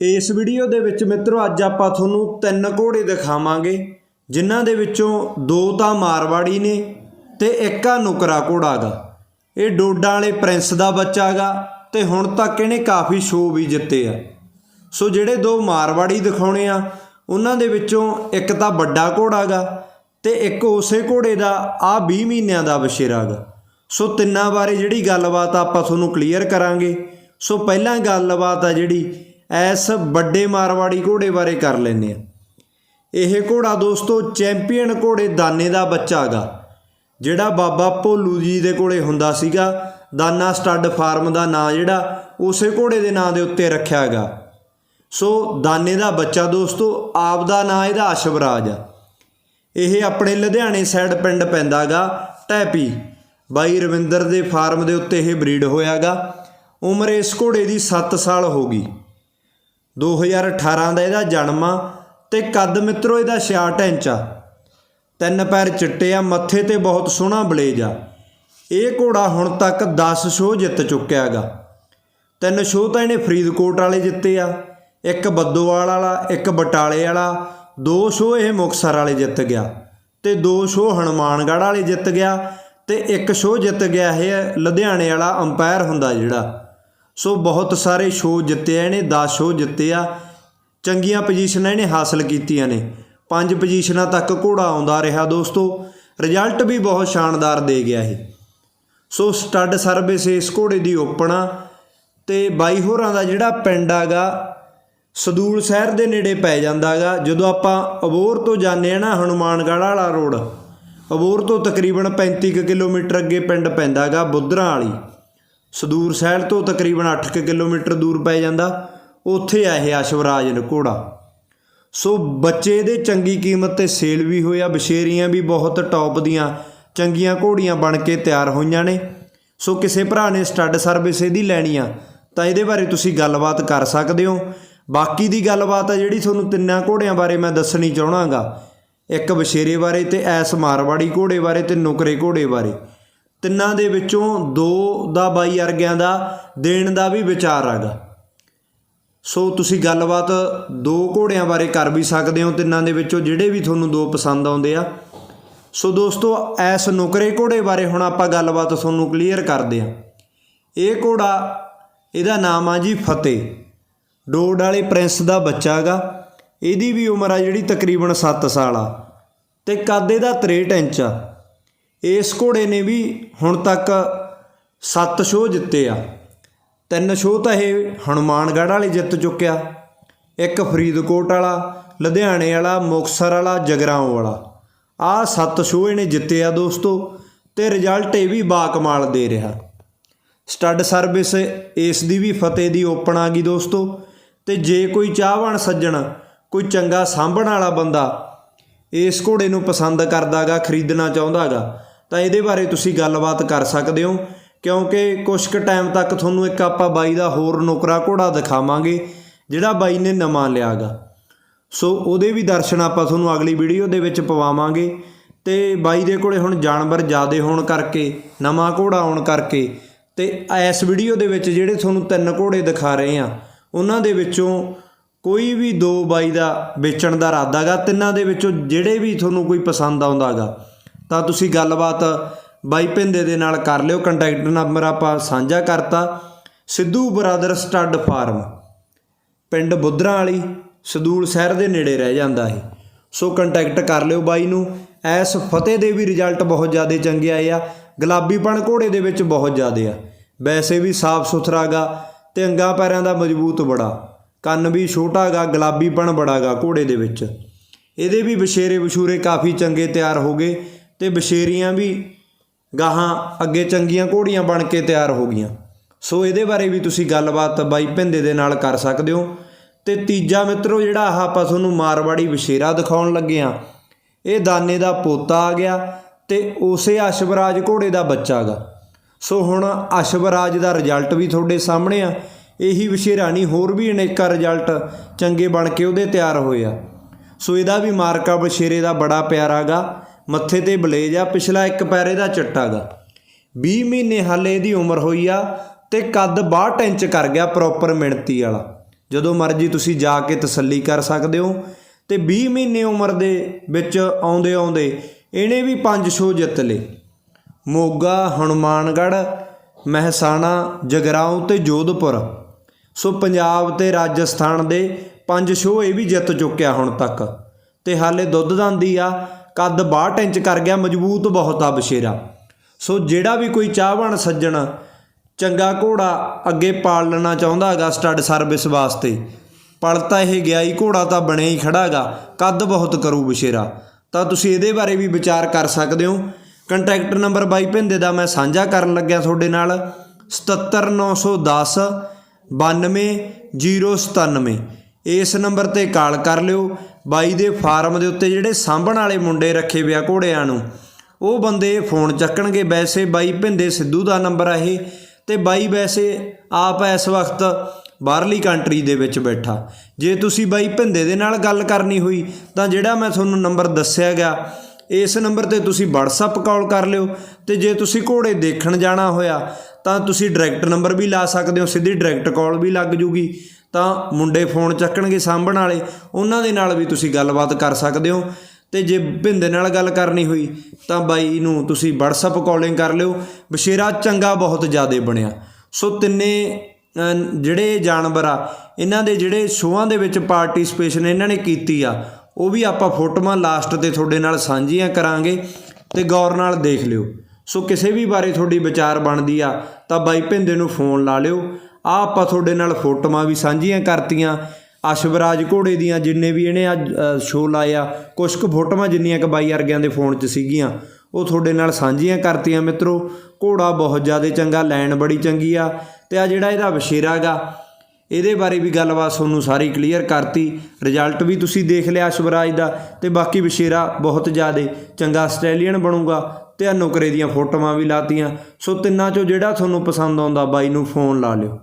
ਇਸ ਵੀਡੀਓ ਦੇ ਵਿੱਚ ਮਿੱਤਰੋ ਅੱਜ ਆਪਾਂ ਤੁਹਾਨੂੰ ਤਿੰਨ ਘੋੜੇ ਦਿਖਾਵਾਂਗੇ, ਜਿਨ੍ਹਾਂ ਦੇ ਵਿੱਚੋਂ ਦੋ ਤਾਂ ਮਾਰਵਾੜੀ ਨੇ ਤੇ ਇੱਕ ਆ ਨੁਕਰਾ ਘੋੜਾ ਗਾ ਇਹ ਡੋਡਾ ਵਾਲੇ ਪ੍ਰਿੰਸ ਦਾ ਬੱਚਾ ਗਾ ਤੇ ਹੁਣ ਤੱਕ ਇਹਨੇ ਕਾਫੀ ਸ਼ੋਅ ਵੀ ਜਿੱਤੇ ਆ। ਸੋ ਜਿਹੜੇ ਦੋ ਮਾਰਵਾੜੀ ਦਿਖਾਉਣੇ ਆ, ਉਹਨਾਂ ਦੇ ਵਿੱਚੋਂ ਇੱਕ ਤਾਂ ਵੱਡਾ ਘੋੜਾ ਗਾ ਤੇ ਇੱਕ ਉਸੇ ਘੋੜੇ ਦਾ, ਆ 20 ਮਹੀਨਿਆਂ ਦਾ ਬਸ਼ੇਰਾ ਗਾ। ਸੋ ਤਿੰਨਾਂ ਬਾਰੇ ਜਿਹੜੀ ਗੱਲਬਾਤ ਆਪਾਂ ਤੁਹਾਨੂੰ ਕਲੀਅਰ ਕਰਾਂਗੇ। ਸੋ ਪਹਿਲਾਂ ਗੱਲਬਾਤ ਆ ਜਿਹੜੀ ਐਸ ਵੱਡੇ ਮਾਰਵਾੜੀ ਘੋੜੇ ਬਾਰੇ ਕਰ ਲੈਂਦੇ ਆ। ਇਹ ਘੋੜਾ ਦੋਸਤੋ ਚੈਂਪੀਅਨ ਘੋੜੇ ਦਾਨੇ ਦਾ ਬੱਚਾ ਗਾ। ਜਿਹੜਾ ਬਾਬਾ ਭੋਲੂ ਜੀ ਦੇ ਕੋਲੇ ਹੁੰਦਾ ਸੀਗਾ, ਦਾਨਾ ਸਟੱਡ ਫਾਰਮ ਦਾ ਨਾਂ ਜਿਹੜਾ, ਉਸੇ ਘੋੜੇ ਦੇ ਨਾਂ ਦੇ ਉੱਤੇ ਰੱਖਿਆ ਗਾ। ਸੋ ਦਾਨੇ ਦਾ ਬੱਚਾ ਦੋਸਤੋ ਆਪ ਦਾ ਨਾਂ ਇਹਦਾ ਅਸ਼ਵਰਾਜ ਆ। ਇਹ ਆਪਣੇ ਲੁਧਿਆਣੇ ਸਾਈਡ ਪਿੰਡ ਪੈਂਦਾਗਾ ਟੈਪੀ। ਬਾਈ ਰਵਿੰਦਰ ਦੇ ਫਾਰਮ ਦੇ ਉੱਤੇ ਇਹ ਬਰੀਡ ਹੋਇਆਗਾ ਉਮਰ ਇਸ ਘੋੜੇ ਦੀ 7 ਸਾਲ ਹੋ ਗਈ। 2018 ਦਾ ਇਹਦਾ ਜਨਮ ਆ ਤੇ ਕੱਦ ਮਿੱਤਰੋ ਇਹਦਾ 66 ਇੰਚ ਆ। ਤਿੰਨ ਪੈਰ ਚਿੱਟੇ ਆ, ਮੱਥੇ ਤੇ ਬਹੁਤ ਸੋਹਣਾ ਬਲੇਜ ਆ। ਇਹ ਘੋੜਾ ਹੁਣ ਤੱਕ 10 ਸ਼ੋਅ ਜਿੱਤ ਚੁੱਕਿਆ ਗਾ ਤਿੰਨ ਸ਼ੋਅ ਤਾਂ ਇਹਨੇ ਫਰੀਦਕੋਟ ਵਾਲੇ ਜਿੱਤੇ ਆ, ਇੱਕ ਬੱਦੋਵਾਲ ਵਾਲਾ, ਇੱਕ ਬਟਾਲੇ ਵਾਲਾ, ਦੋ ਸ਼ੋਅ ਇਹ ਮੁਕਸਰ ਵਾਲੇ ਜਿੱਤ ਗਿਆ ਤੇ ਦੋ ਸ਼ੋਅ ਹਨੂਮਾਨਗੜ੍ਹ ਵਾਲੇ ਜਿੱਤ ਗਿਆ ਤੇ ਇੱਕ ਸ਼ੋਅ ਜਿੱਤ ਗਿਆ ਇਹ ਲੁਧਿਆਣੇ ਵਾਲਾ ਅੰਪਾਇਰ ਹੁੰਦਾ ਜਿਹੜਾ। ਸੋ ਬਹੁਤ ਸਾਰੇ ਸ਼ੋਅ ਜਿੱਤੇ ਆ ਇਹਨੇ 10 ਸ਼ੋਅ ਜਿੱਤੇ ਆ। ਚੰਗੀਆਂ ਪੋਜੀਸ਼ਨਾਂ ਇਹਨੇ ਹਾਸਲ ਕੀਤੀਆਂ ਨੇ। ਪੰਜ ਪੋਜੀਸ਼ਨਾਂ ਤੱਕ ਘੋੜਾ ਆਉਂਦਾ ਰਿਹਾ ਦੋਸਤੋ। ਰਿਜ਼ਲਟ ਵੀ ਬਹੁਤ ਸ਼ਾਨਦਾਰ ਦੇ ਗਿਆ ਇਹ। ਸੋ ਸਟੱਡ ਸਰਵਿਸ ਇਸ ਘੋੜੇ ਦੀ ਓਪਣਾ ਤੇ ਬਾਈ ਹੋਰਾਂ ਦਾ ਜਿਹੜਾ ਪਿੰਡ ਆਗਾ, ਸਦੂਲ ਸ਼ਹਿਰ ਦੇ ਨੇੜੇ ਪੈ ਜਾਂਦਾਗਾ ਜਦੋਂ ਆਪਾਂ ਅਬੋਰ ਤੋਂ ਜਾਂਦੇ ਆ ਨਾ ਹਨੂਮਾਨਗੜ੍ਹ ਵਾਲਾ ਰੋਡ ਅਬੋਰ ਤੋਂ ਤਕਰੀਬਨ 35 ਕੁ ਕਿਲੋਮੀਟਰ ਅੱਗੇ ਪਿੰਡ ਪੈਂਦਾਗਾ ਬੁੱਧਰਾਂ ਵਾਲੀ। ਸਦੂਰ ਸ਼ਹਿਰ ਤੋਂ ਤਕਰੀਬਨ 8 ਕੁ ਕਿਲੋਮੀਟਰ ਦੂਰ ਪੈ ਜਾਂਦਾ। ਉੱਥੇ ਆ ਇਹ ਅਸ਼ਵਰਾਜ ਘੋੜਾ ਸੋ ਬੱਚੇ ਦੇ ਚੰਗੀ ਕੀਮਤ ਤੇ ਸੇਲ ਵੀ ਹੋਇਆ ਬਸ਼ੇਰੀਆਂ ਵੀ ਬਹੁਤ ਟੌਪ ਦੀਆਂ ਚੰਗੀਆਂ ਘੋੜੀਆਂ ਬਣ ਕੇ ਤਿਆਰ ਹੋਈਆਂ ਨੇ। ਸੋ ਕਿਸੇ ਭਰਾ ਨੇ ਸਟੱਡ ਸਰਵਿਸ ਇਹਦੀ ਲੈਣੀ ਆ, ਤਾਂ ਇਹਦੇ ਬਾਰੇ ਤੁਸੀਂ ਗੱਲਬਾਤ ਕਰ ਸਕਦੇ ਹੋ। ਬਾਕੀ ਦੀ ਗੱਲਬਾਤ ਆ ਜਿਹੜੀ ਤੁਹਾਨੂੰ ਤਿੰਨਾਂ ਘੋੜਿਆਂ ਬਾਰੇ ਮੈਂ ਦੱਸਣੀ ਚਾਹਣਾਗਾ ਇੱਕ ਬਸ਼ੇਰੇ ਬਾਰੇ ਤੇ ਐਸ ਮਾਰਵਾੜੀ ਘੋੜੇ ਬਾਰੇ ਤੇ ਨੁਕਰੇ ਘੋੜੇ ਬਾਰੇ। ਤਿੰਨਾਂ ਦੇ ਵਿੱਚੋਂ ਦੋ ਦਾ ਬਾਈ ਅਰਗਿਆਂ ਦਾ, ਦੇਣ ਦਾ ਵੀ ਵਿਚਾਰ ਆਗਾ ਸੋ ਤੁਸੀਂ ਗੱਲਬਾਤ ਦੋ ਘੋੜਿਆਂ ਬਾਰੇ ਕਰ ਵੀ ਸਕਦੇ ਹੋ, ਤਿੰਨਾਂ ਦੇ ਵਿੱਚੋਂ ਜਿਹੜੇ ਵੀ ਤੁਹਾਨੂੰ ਦੋ ਪਸੰਦ ਆਉਂਦੇ ਆ। ਸੋ ਦੋਸਤੋ, ਐਸ ਨੁਕਰੇ ਘੋੜੇ ਬਾਰੇ ਹੁਣ ਆਪਾਂ ਗੱਲਬਾਤ ਤੁਹਾਨੂੰ ਕਲੀਅਰ ਕਰਦੇ ਹਾਂ। ਇਹ ਘੋੜਾ, ਇਹਦਾ ਨਾਮ ਆ ਜੀ ਫਤਿਹ। ਡੋਡ ਵਾਲੇ ਪ੍ਰਿੰਸ ਦਾ ਬੱਚਾ ਹੈਗਾ। ਇਹਦੀ ਵੀ ਉਮਰ ਆ ਜਿਹੜੀ ਤਕਰੀਬਨ 7 ਸਾਲ ਆ। ਤੇ ਕੱਦ ਇਹਦਾ 63 ਇੰਚ ਆ। ਇਸ ਘੋੜੇ ਨੇ ਵੀ ਹੁਣ ਤੱਕ 7 ਸ਼ੋਅ ਜਿੱਤੇ ਆ। ਤਿੰਨ ਸ਼ੋਅ ਤਾਂ ਇਹ ਹਨੂਮਾਨਗੜ੍ਹ ਵਾਲੇ ਜਿੱਤ ਚੁੱਕਿਆ। ਇੱਕ ਫਰੀਦਕੋਟ ਵਾਲਾ, ਲੁਧਿਆਣੇ ਵਾਲਾ, ਮੁਕਤਸਰ ਵਾਲਾ, ਜਗਰਾਉਂ ਵਾਲਾ। ਆਹ ਸੱਤ ਸ਼ੋਅ ਇਹਨੇ ਜਿੱਤੇ ਆ ਦੋਸਤੋ ਤੇ ਰਿਜ਼ਲਟ ਇਹ ਵੀ ਬਾਕਮਾਲ ਦੇ ਰਿਹਾ। ਸਟੱਡ ਸਰਵਿਸ ਇਸ ਦੀ ਵੀ ਫਤਿਹ ਦੀ ਓਪਨ ਆ ਗਈ ਦੋਸਤੋ ਤੇ ਜੇ ਕੋਈ ਚਾਹਵਾਨ ਸੱਜਣ, ਕੋਈ ਚੰਗਾ ਸਾਂਭਣ ਵਾਲਾ ਬੰਦਾ ਇਸ ਘੋੜੇ ਨੂੰ ਪਸੰਦ ਕਰਦਾਗਾ, ਖਰੀਦਣਾ ਚਾਹੁੰਦਾਗਾ ਤਾਂ ਇਹਦੇ ਬਾਰੇ ਤੁਸੀਂ ਗੱਲਬਾਤ ਕਰ ਸਕਦੇ ਹੋ, ਕਿਉਂਕਿ ਕੁਝ ਕੁ ਟਾਈਮ ਤੱਕ ਤੁਹਾਨੂੰ ਇੱਕ ਆਪਾਂ ਬਾਈ ਦਾ ਹੋਰ ਨੁਕਰਾ ਘੋੜਾ ਦਿਖਾਵਾਂਗੇ, ਜਿਹੜਾ ਬਾਈ ਨੇ ਨਵਾਂ ਲਿਆਗਾ। ਸੋ ਉਹਦੇ ਵੀ ਦਰਸ਼ਨ ਆਪਾਂ ਤੁਹਾਨੂੰ ਅਗਲੀ ਵੀਡੀਓ ਦੇ ਵਿੱਚ ਪਵਾਵਾਂਗੇ। ਤੇ ਬਾਈ ਦੇ ਕੋਲੇ ਹੁਣ ਜਾਨਵਰ ਜ਼ਿਆਦੇ ਹੋਣ ਕਰਕੇ, ਨਵਾਂ ਘੋੜਾ ਆਉਣ ਕਰਕੇ, ਤੇ ਇਸ ਵੀਡੀਓ ਦੇ ਵਿੱਚ ਜਿਹੜੇ ਤੁਹਾਨੂੰ ਤਿੰਨ ਘੋੜੇ ਦਿਖਾ ਰਹੇ ਆ ਉਹਨਾਂ ਦੇ ਵਿੱਚੋਂ ਕੋਈ ਵੀ ਦੋ ਬਾਈ ਦਾ ਵੇਚਣ ਦਾ ਇਰਾਦਾਗਾ ਤਿੰਨਾਂ ਦੇ ਵਿੱਚੋਂ ਜਿਹੜੇ ਵੀ ਤੁਹਾਨੂੰ ਕੋਈ ਪਸੰਦ ਆਉਂਦਾਗਾ ਤਾਂ ਤੁਸੀਂ ਗੱਲਬਾਤ ਬਾਈ ਭਿੰਦੇ ਦੇ ਨਾਲ ਕਰ ਲਿਓ ਕੰਟੈਕਟ ਨੰਬਰ ਆਪਾਂ ਸਾਂਝਾ ਕਰਤਾ। Sidhu Baradar stud farm. ਪਿੰਡ ਬੁੱਧਰਾਂ ਵਾਲੀ, ਸਦੂਲ ਸ਼ਹਿਰ ਦੇ ਨੇੜੇ ਰਹਿ ਜਾਂਦਾ ਹੈ ਸੋ ਕੰਟੈਕਟ ਕਰ ਲਿਓ ਬਾਈ ਨੂੰ। ਐਸ ਫਤਿਹ ਦੇ ਵੀ ਰਿਜ਼ਲਟ ਬਹੁਤ ਜ਼ਿਆਦਾ ਚੰਗੇ ਆਏ ਆ। ਗੁਲਾਬੀਪਣ ਘੋੜੇ ਦੇ ਵਿੱਚ ਬਹੁਤ ਜ਼ਿਆਦਾ ਆ। ਵੈਸੇ ਵੀ ਸਾਫ਼ ਸੁਥਰਾ ਗਾ ਤੇ ਅੰਗਾ ਪੈਰਾਂ ਦਾ ਮਜ਼ਬੂਤ ਬੜਾ। ਕੰਨ ਵੀ ਛੋਟਾ ਗਾ, ਗੁਲਾਬੀਪਣ ਬੜਾ ਗਾ ਘੋੜੇ ਦੇ ਵਿੱਚ। ਇਹਦੇ ਵੀ ਬਸ਼ੇਰੇ ਬਸ਼ੂਰੇ ਕਾਫੀ ਚੰਗੇ ਤਿਆਰ ਹੋ ਗਏ। ਤੇ ਬਸ਼ੇਰੀਆਂ ਵੀ ਗਾਹਾਂ ਅੱਗੇ ਚੰਗੀਆਂ ਘੋੜੀਆਂ ਬਣ ਕੇ ਤਿਆਰ ਹੋ ਗਈਆਂ। ਸੋ ਇਹਦੇ ਬਾਰੇ ਵੀ ਤੁਸੀਂ ਗੱਲਬਾਤ ਬਾਈ ਭਿੰਦੇ ਦੇ ਨਾਲ ਕਰ ਸਕਦੇ ਹੋ। ਤੇ ਤੀਜਾ ਮਿੱਤਰੋ, ਜਿਹੜਾ ਆਹ ਆਪਾਂ ਤੁਹਾਨੂੰ ਮਾਰਵਾੜੀ ਬਸ਼ੇਰਾ ਦਿਖਾਉਣ ਲੱਗੇ ਆ ਇਹ ਦਾਨੇ ਦਾ ਪੋਤਾ ਆ ਗਿਆ ਤੇ ਉਸੇ ਅਸ਼ਵਰਾਜ ਘੋੜੇ ਦਾ ਬੱਚਾ ਗਾ। ਸੋ ਹੁਣ ਅਸ਼ਵਰਾਜ ਦਾ ਰਿਜ਼ਲਟ ਵੀ ਤੁਹਾਡੇ ਸਾਹਮਣੇ ਆ। ਇਹੀ ਬਸ਼ੇਰਾ ਨਹੀਂ, ਹੋਰ ਵੀ ਅਨੇਕਾਂ ਰਿਜ਼ਲਟ ਚੰਗੇ ਬਣ ਕੇ ਉਹਦੇ ਤਿਆਰ ਹੋਏ ਆ। ਸੋ ਇਹਦਾ ਵੀ ਮਾਰਕਾ ਬਸ਼ੇਰੇ ਦਾ ਬੜਾ ਪਿਆਰਾ ਗਾ। ਮੱਥੇ ਤੇ ਬਲੇਜ ਆ, ਪਿਛਲਾ ਇੱਕ ਪੈਰ ਇਹਦਾ ਚਿੱਟਾ ਗਾ। 20 ਮਹੀਨੇ ਹਾਲੇ ਇਹਦੀ ਉਮਰ ਹੋਈ ਆ ਤੇ ਕੱਦ 62 ਇੰਚ ਕਰ ਗਿਆ ਪ੍ਰੋਪਰ ਮਿਣਤੀ ਵਾਲਾ। ਜਦੋਂ ਮਰਜ਼ੀ ਤੁਸੀਂ ਜਾ ਕੇ ਤਸੱਲੀ ਕਰ ਸਕਦੇ ਹੋ ਤੇ 20 ਮਹੀਨੇ ਉਮਰ ਦੇ ਵਿੱਚ ਆਉਂਦੇ ਆਉਂਦੇ ਇਹਨੇ ਵੀ ਪੰਜ ਸ਼ੋਅ ਜਿੱਤ ਲਏ। ਮੋਗਾ, ਹਨੂਮਾਨਗੜ੍ਹ, ਮਹਿਸਾਣਾ, ਜਗਰਾਉਂ ਤੇ ਜੋਧਪੁਰ। ਸੋ ਪੰਜਾਬ ਤੇ ਰਾਜਸਥਾਨ ਦੇ ਪੰਜ ਸ਼ੋਅ ਇਹ ਵੀ ਜਿੱਤ ਚੁੱਕਿਆ ਹੁਣ ਤੱਕ। ਤੇ ਹਾਲੇ ਦੁੱਧ ਦੰਦੀ ਆ ਕੱਦ 62 ਇੰਚ ਕਰ ਗਿਆ, ਮਜ਼ਬੂਤ ਬਹੁਤ ਆ ਬਸ਼ੇਰਾ। ਸੋ ਜਿਹੜਾ ਵੀ ਕੋਈ ਚਾਹਵਾਨ ਸੱਜਣ ਚੰਗਾ ਘੋੜਾ ਅੱਗੇ ਪਾਲ ਲੈਣਾ ਚਾਹੁੰਦਾ ਹੈਗਾ ਸਟੱਡ ਸਰਵਿਸ ਵਾਸਤੇ ਪਲਤਾ ਇਹ ਗਿਆ ਹੀ, ਘੋੜਾ ਤਾਂ ਬਣਿਆ ਹੀ ਖੜਾ ਹੈਗਾ, ਕੱਦ ਬਹੁਤ ਕਰੂ ਬਸ਼ੇਰਾ। ਤਾਂ ਤੁਸੀਂ ਇਹਦੇ ਬਾਰੇ ਵੀ ਵਿਚਾਰ ਕਰ ਸਕਦੇ ਹੋ। ਕੰਟੈਕਟ ਨੰਬਰ ਬਾਈ ਭਿੰਦੇ ਦਾ ਮੈਂ ਸਾਂਝਾ ਕਰਨ ਲੱਗਿਆ ਤੁਹਾਡੇ ਨਾਲ 77910 92097 ਇਸ ਨੰਬਰ ਤੇ ਕਾਲ ਕਰ ਲਿਓ। ਬਾਈ ਦੇ ਫਾਰਮ ਦੇ ਉੱਤੇ ਜਿਹੜੇ ਸਾਂਭਣ ਵਾਲੇ ਮੁੰਡੇ ਰੱਖੇ ਵਿਆ ਘੋੜਿਆਂ ਨੂੰ, ਉਹ ਬੰਦੇ ਫੋਨ ਚੱਕਣਗੇ ਵੈਸੇ ਬਾਈ ਭਿੰਦੇ ਸਿੱਧੂ ਦਾ ਨੰਬਰ ਆ ਇਹ, ਤੇ ਬਾਈ ਵੈਸੇ ਆਪ ਇਸ ਵਕਤ ਬਾਹਰਲੀ ਕੰਟਰੀ ਦੇ ਵਿੱਚ ਬੈਠਾ। ਜੇ ਤੁਸੀਂ ਬਾਈ ਭਿੰਦੇ ਦੇ ਨਾਲ ਗੱਲ ਕਰਨੀ ਹੋਈ, ਤਾਂ ਜਿਹੜਾ ਮੈਂ ਤੁਹਾਨੂੰ ਨੰਬਰ ਦੱਸਿਆ ਗਿਆ, ਇਸ ਨੰਬਰ ਤੇ ਤੁਸੀਂ WhatsApp ਕਾਲ ਕਰ ਲਿਓ, ਤੇ ਜੇ ਤੁਸੀਂ ਘੋੜੇ ਦੇਖਣ ਜਾਣਾ ਹੋਇਆ, ਤਾਂ ਤੁਸੀਂ ਡਾਇਰੈਕਟ ਨੰਬਰ ਵੀ ਲਾ ਸਕਦੇ ਹੋ, ਸਿੱਧੀ ਡਾਇਰੈਕਟ ਕਾਲ ਵੀ ਲੱਗ ਜੂਗੀ। ਤਾਂ ਮੁੰਡੇ ਫੋਨ ਚੱਕਣਗੇ ਸਾਂਭਣ ਵਾਲੇ, ਉਹਨਾਂ ਦੇ ਨਾਲ ਵੀ ਤੁਸੀਂ ਗੱਲਬਾਤ ਕਰ ਸਕਦੇ ਹੋ। ਤੇ ਜੇ ਭਿੰਦੇ ਨਾਲ ਗੱਲ ਕਰਨੀ ਹੋਈ, ਤਾਂ ਬਾਈ ਨੂੰ ਤੁਸੀਂ WhatsApp ਕਾਲਿੰਗ ਕਰ ਲਿਓ। ਬਸ਼ੇਰਾ ਚੰਗਾ ਬਹੁਤ ਜ਼ਿਆਦਾ ਬਣਿਆ। ਸੋ ਤਿੰਨੇ ਜਿਹੜੇ ਜਾਨਵਰ ਆ, ਇਹਨਾਂ ਦੇ ਜਿਹੜੇ ਸ਼ੋਆਂ ਦੇ ਵਿੱਚ ਪਾਰਟਿਸਿਪੇਸ਼ਨ ਇਹਨਾਂ ਨੇ ਕੀਤੀ ਆ, ਉਹ ਵੀ ਆਪਾਂ ਫੋਟੋਆਂ ਲਾਸਟ ਤੇ ਤੁਹਾਡੇ ਨਾਲ ਸਾਂਝੀਆਂ ਕਰਾਂਗੇ ਤੇ ਗੌਰ ਨਾਲ ਦੇਖ ਲਿਓ। ਸੋ ਕਿਸੇ ਵੀ ਬਾਰੇ ਤੁਹਾਡੀ ਵਿਚਾਰ ਬਣਦੀ ਆ, ਤਾਂ ਬਾਈ ਭਿੰਦੇ ਨੂੰ ਫੋਨ ਲਾ ਲਿਓ। ਆ ਆਪਾਂ ਤੁਹਾਡੇ ਨਾਲ ਫੋਟੋਆਂ ਵੀ ਸਾਂਝੀਆਂ ਕਰਤੀਆਂ। ਅਸ਼ਵਰਾਜ ਘੋੜੇ ਦੀਆਂ ਜਿੰਨੇ ਵੀ ਇਹਨੇ ਅੱਜ ਸ਼ੋਅ ਲਾਇਆ ਕੁਛ ਕੁ ਫੋਟੋਆਂ ਜਿੰਨੀਆਂ ਕ ਬਾਈ ਵਰਗਿਆਂ ਦੇ ਫੋਨ 'ਚ ਸੀਗੀਆਂ, ਉਹ ਤੁਹਾਡੇ ਨਾਲ ਸਾਂਝੀਆਂ ਕਰਤੀਆਂ ਮਿੱਤਰੋ। ਘੋੜਾ ਬਹੁਤ ਜ਼ਿਆਦਾ ਚੰਗਾ, ਲਾਈਨ ਬੜੀ ਚੰਗੀ ਆ, ਤੇ ਆ ਜਿਹੜਾ ਇਹਦਾ ਵਸ਼ੇਰਾ ਗਾ, ਇਹਦੇ ਬਾਰੇ ਵੀ ਗੱਲਬਾਤ ਤੁਹਾਨੂੰ ਸਾਰੀ ਕਲੀਅਰ ਕਰਤੀ। ਰਿਜ਼ਲਟ ਵੀ ਤੁਸੀਂ ਦੇਖ ਲਿਆ ਅਸ਼ਵਰਾਜ ਦਾ, ਤੇ ਬਾਕੀ ਵਸ਼ੇਰਾ ਬਹੁਤ ਜ਼ਿਆਦਾ ਚੰਗਾ ਆਸਟ੍ਰੇਲੀਅਨ ਬਣੂਗਾ, ਤੇ ਆ ਨੁਕਰੇ ਦੀਆਂ ਫੋਟੋਆਂ ਵੀ ਲਾਤੀਆਂ। ਸੋ ਤਿੰਨਾਂ ਚੋਂ ਜਿਹੜਾ ਤੁਹਾਨੂੰ ਪਸੰਦ ਆਉਂਦਾ ਬਾਈ ਨੂੰ ਫੋਨ ਲਾ ਲਿਓ।